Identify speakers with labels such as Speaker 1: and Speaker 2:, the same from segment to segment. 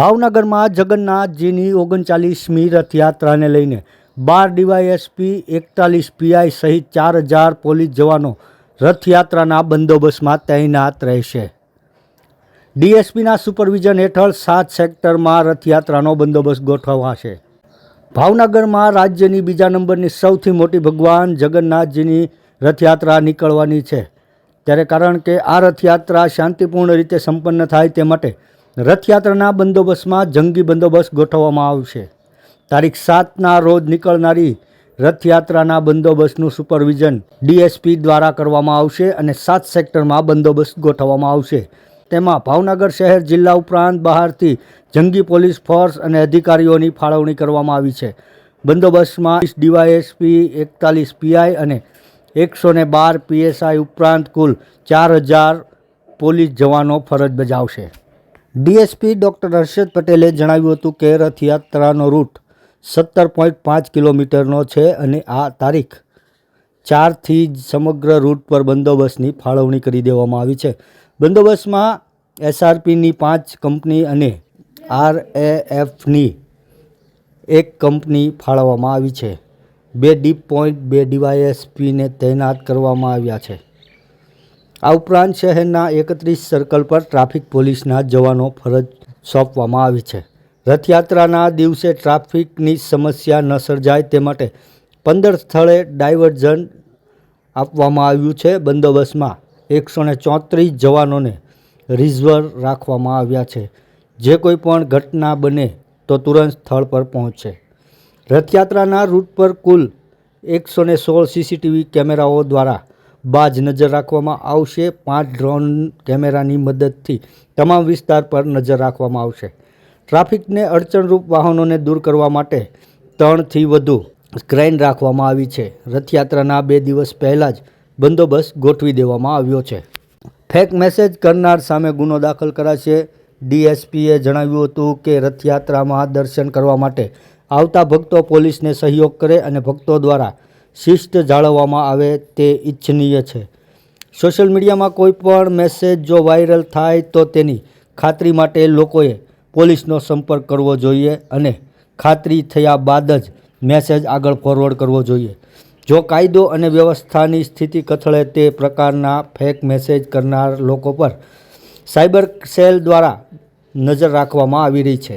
Speaker 1: ભાવનગરમાં જગન્નાથજીની ઓગણચાલીસમી રથયાત્રાને લઈને બાર ડીવાયએસપી, એકતાલીસ પીઆઈ સહિત ચાર હજાર પોલીસ જવાનો રથયાત્રાના બંદોબસ્તમાં તૈનાત રહેશે. ડીએસપીના સુપરવિઝન હેઠળ સાત સેક્ટરમાં રથયાત્રાનો બંદોબસ્ત ગોઠવાશે. ભાવનગરમાં રાજ્યની બીજા નંબરની સૌથી મોટી ભગવાન જગન્નાથજીની રથયાત્રા નીકળવાની છે. ત્યારે કારણ કે આ રથયાત્રા શાંતિપૂર્ણ રીતે સંપન્ન થાય તે માટે રથયાત્રાના બંદોબસ્તમાં જંગી બંદોબસ્ત ગોઠવવામાં આવશે. તારીખ સાતના રોજ નીકળનારી રથયાત્રાના બંદોબસ્તનું સુપરવિઝન ડીએસપી દ્વારા કરવામાં આવશે અને સાત સેક્ટરમાં બંદોબસ્ત ગોઠવવામાં આવશે. તેમાં ભાવનગર શહેર, જિલ્લા ઉપરાંત બહારથી જંગી પોલીસ ફોર્સ અને અધિકારીઓની ફાળવણી કરવામાં આવી છે. બંદોબસ્તમાં ડીવાયએસપી, એકતાલીસ પીઆઈ અને એકસો ને બાર પીએસઆઈ ઉપરાંત કુલ ચાર હજાર પોલીસ જવાનો ફરજ બજાવશે. ડીએસપી ડૉક્ટર હર્ષદ પટેલે જણાવ્યું હતું કે રથયાત્રાનો રૂટ સત્તર પોઈન્ટ પાંચ કિલોમીટરનો છે અને આ તારીખ ચારથી જ સમગ્ર રૂટ પર બંદોબસ્તની ફાળવણી કરી દેવામાં આવી છે. બંદોબસ્તમાં એસઆરપીની પાંચ કંપની અને આર એફની એક કંપની ફાળવવામાં આવી છે. બે ડીપ પોઈન્ટ, બે ડીવાયએસપીને તૈનાત કરવામાં આવ્યા છે. આ ઉપરાંત શહેરના એકત્રીસ સર્કલ પર ટ્રાફિક પોલીસના જવાનો ફરજ સોંપવામાં આવી છે. રથયાત્રાના દિવસે ટ્રાફિકની સમસ્યા ન સર્જાય તે માટે પંદર સ્થળે ડાયવર્ઝન આપવામાં આવ્યું છે. બંદોબસ્તમાં એકસો ને ચોત્રીસ જવાનોને રિઝર્વ રાખવામાં આવ્યા છે. જે કોઈ પણ ઘટના બને તો તુરંત સ્થળ પર પહોંચશે રથયાત્રાના રૂટ પર કુલ એકસો સોળ સીસીટીવી કેમેરાઓ દ્વારા બાજ નજર રાખવામાં આવશે. પાંચ ડ્રોન કેમેરાની મદદથી તમામ વિસ્તાર પર નજર રાખવામાં આવશે. ટ્રાફિકને અડચણરૂપ વાહનોને દૂર કરવા માટે ત્રણથી વધુ સ્ક્રેન રાખવામાં આવી છે. રથયાત્રાના બે દિવસ પહેલાં જ બંદોબસ્ત ગોઠવી દેવામાં આવ્યો છે. ફેક મેસેજ કરનાર સામે ગુનો દાખલ કરાશે. ડીએસપીએ જણાવ્યું હતું કે રથયાત્રામાં દર્શન કરવા માટે આવતા ભક્તો પોલીસને સહયોગ કરે અને ભક્તો દ્વારા શિસ્ત જાળવવામાં આવે તે ઈચ્છનીય છે. સોશિયલ મીડિયામાં કોઈ પણ મેસેજ જો વાયરલ થાય તો તેની ખાતરી માટે લોકોએ પોલીસનો સંપર્ક કરવો જોઈએ અને ખાતરી થયા બાદ જ મેસેજ આગળ ફોરવર્ડ કરવો જોઈએ. જો કાયદો અને વ્યવસ્થાની સ્થિતિ કથળે તે પ્રકારના ફેક મેસેજ કરનાર લોકો પર સાયબર સેલ દ્વારા નજર રાખવામાં આવી રહી છે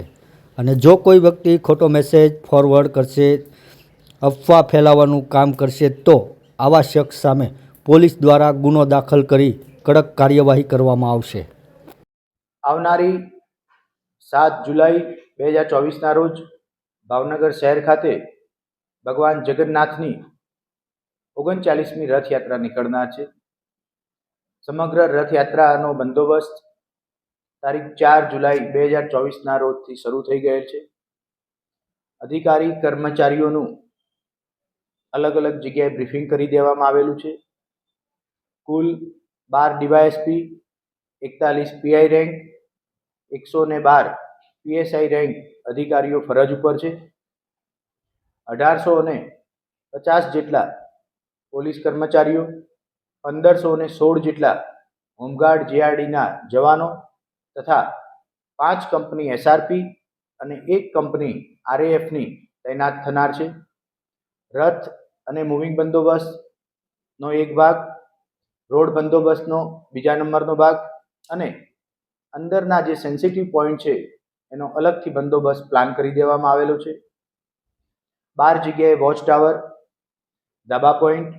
Speaker 1: અને જો કોઈ વ્યક્તિ ખોટો મેસેજ ફોરવર્ડ કરશે અફવા ફેલાવવાનું કામ કરશે તો આવા શખ્સ સામે પોલીસ દ્વારા ગુનો દાખલ કરી કડક કાર્યવાહી કરવામાં આવશે.
Speaker 2: આવનારી સાત જુલાઈ બે હજાર ચોવીસના રોજ ભાવનગર શહેર ખાતે ભગવાન જગન્નાથની ઓગણચાલીસમી રથયાત્રા નીકળનાર છે. સમગ્ર રથયાત્રાનો બંદોબસ્ત તારીખ ચાર જુલાઈ બે હજાર ચોવીસના રોજથી શરૂ થઈ ગયેલ છે. અધિકારી કર્મચારીઓનું અલગ અલગ જગ્યાએ બ્રિફિંગ કરી દેવામાં આવેલું છે. કુલ બાર ડીવાયએસપી, એકતાલીસ પીઆઈ રેન્ક, એકસો ને બાર પીએસઆઈ રેન્ક અધિકારીઓ ફરજ ઉપર છે. અઢારસો ને પચાસ જેટલા પોલીસ કર્મચારીઓ, પંદરસો ને સોળ જેટલા હોમગાર્ડ જેઆરડીના જવાનો તથા પાંચ કંપની એસઆરપી અને એક કંપની આરએએફની તૈનાત થનાર છે. રથ અને મૂવિંગ બંદોબસ્તનો એક ભાગ રોડ બંદોબસ્તનો બીજા નંબરનો ભાગ અને અંદરના જે સેન્સિટિવ પોઈન્ટ છે એનો અલગથી બંદોબસ્ત પ્લાન કરી દેવામાં આવેલો છે. બાર જગ્યાએ વોચ ટાવર ધાબા પોઈન્ટ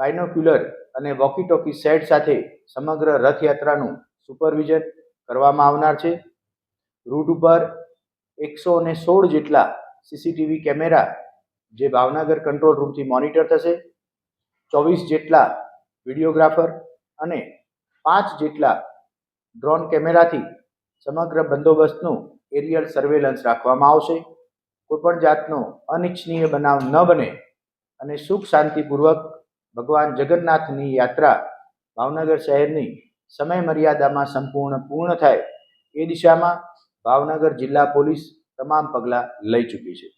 Speaker 2: બાયનોક્યુલર અને વોકી ટોકી સેટ સાથે સમગ્ર રથયાત્રાનું સુપરવિઝન કરવામાં આવનાર છે. રૂટ ઉપર એકસો અને સોળ જેટલા સીસીટીવી કેમેરા જે ભાવનગર કંટ્રોલ રૂમથી મોનિટર થશે, ચોવીસ જેટલા વિડીયોગ્રાફર અને પાંચ જેટલા ડ્રોન કેમેરાથી સમગ્ર બંદોબસ્તનું એરિયલ સર્વેલન્સ રાખવામાં આવશે. કોઈપણ જાતનો અનિચ્છનીય બનાવ ન બને અને સુખ શાંતિપૂર્વક ભગવાન જગન્નાથની યાત્રા ભાવનગર શહેરની સમય મર્યાદામાં સંપૂર્ણ પૂર્ણ થાય એ દિશામાં ભાવનગર જિલ્લા પોલીસ તમામ પગલાં લઈ ચૂકી છે.